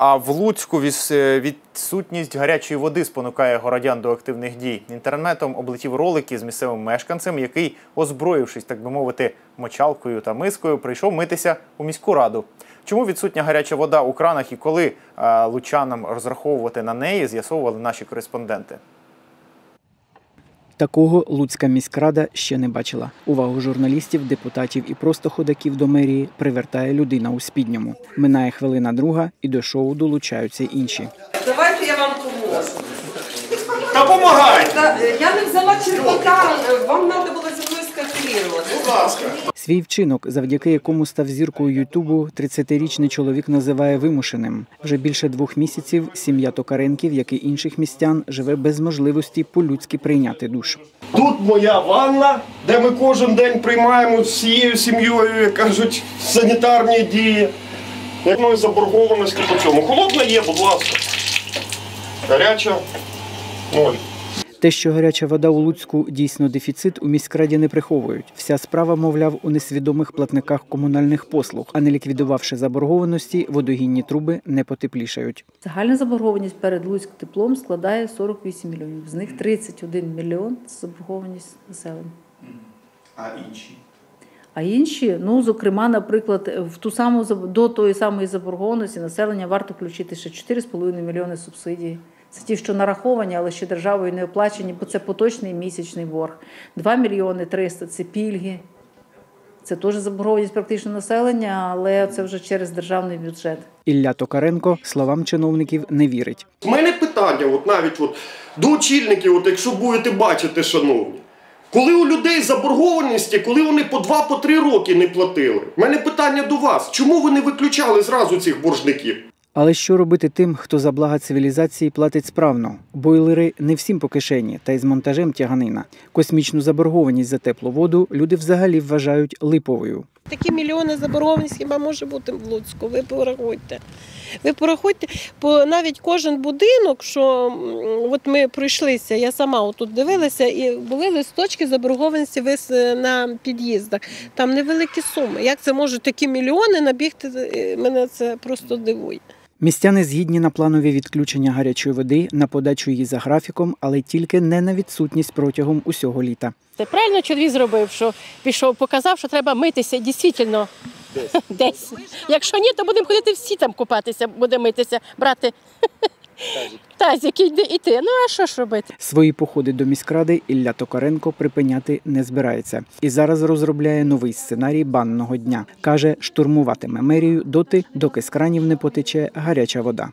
А в Луцьку е, відсутність гарячої води спонукає городян до активних дій. Інтернетом облетів ролики з місцевим мешканцем, який, озброївшись, так би мовити, мочалкою та мискою, прийшов митися у міську раду. Чому відсутня гаряча вода у кранах і коли е, лучанам розраховувати на неї, з'ясовували наші кореспонденти. Такого Луцька міськрада ще не бачила. Увагу журналістів, депутатів і просто ходаків до мерії привертає людина у спідньому. Минає хвилина друга, і до шоу долучаються інші. Давайте я вам допоможу. Та помагайте, е, я не взяла черпака, е, вам треба будь ласка. Свій вчинок, завдяки якому став зіркою Ютубу, 30-річний чоловік називає вимушеним. Вже більше двох місяців сім'я Токаренків, як і інших містян, живе без можливості по-людськи прийняти душ. Тут моя ванна, де ми кожен день приймаємо всією сім'єю, як кажуть, санітарні дії. Якої заборгованості по цьому. Холодна є, будь ласка. Гаряча ноль. Те, що гаряча вода у Луцьку дійсно дефіцит, у міськраді не приховують. Вся справа, мовляв, у несвідомих платниках комунальних послуг, а не ліквідувавши заборгованості, водогінні труби не потеплішають. Загальна заборгованість перед Луцьк теплом складає 48 мільйонів. З них 31 мільйон заборгованість населення. А інші? А інші, ну зокрема, наприклад, в ту саму до тої самої заборгованості населення варто включити ще 4,5 мільйони субсидій. Це ті, що нараховані, але ще державою не оплачені, бо це поточний місячний борг. 2 мільйони 300 – це пільги. Це теж заборгованість практично населення, але це вже через державний бюджет. Ілля Токаренко словам чиновників не вірить. У мене питання, от навіть от, до очільників, от, якщо будете бачити, шановні. Коли у людей заборгованості, коли вони по 2 по 3 роки не платили, у мене питання до вас. Чому ви не виключали зразу цих боржників? Але що робити тим, хто за блага цивілізації платить справно? Бойлери не всім по кишені, та й з монтажем тяганина. Космічну заборгованість за теплу воду люди взагалі вважають липовою. Такі мільйони заборгованість хіба може бути в Луцьку? Ви порахуйте. Ви порахуйте, бо навіть кожен будинок, що от ми пройшлися, я сама отут дивилася, і були листочки заборгованості вис на під'їздах. Там невеликі суми. Як це можуть такі мільйони набігти? Е, Мене це просто дивує. Містяни згідні на планові відключення гарячої води, на подачу її за графіком, але тільки не на відсутність протягом усього літа. Це правильно чоловік зробив, що пішов, показав, що треба митися дійсно десь. Якщо ні, то будемо ходити всі там купатися, будемо митися, брати тазик і ти. Ну а що ж робити? Свої походи до міськради Ілля Токаренко припиняти не збирається і зараз розробляє новий сценарій банного дня. каже, штурмуватиме мерію доти, доки з кранів не потече гаряча вода.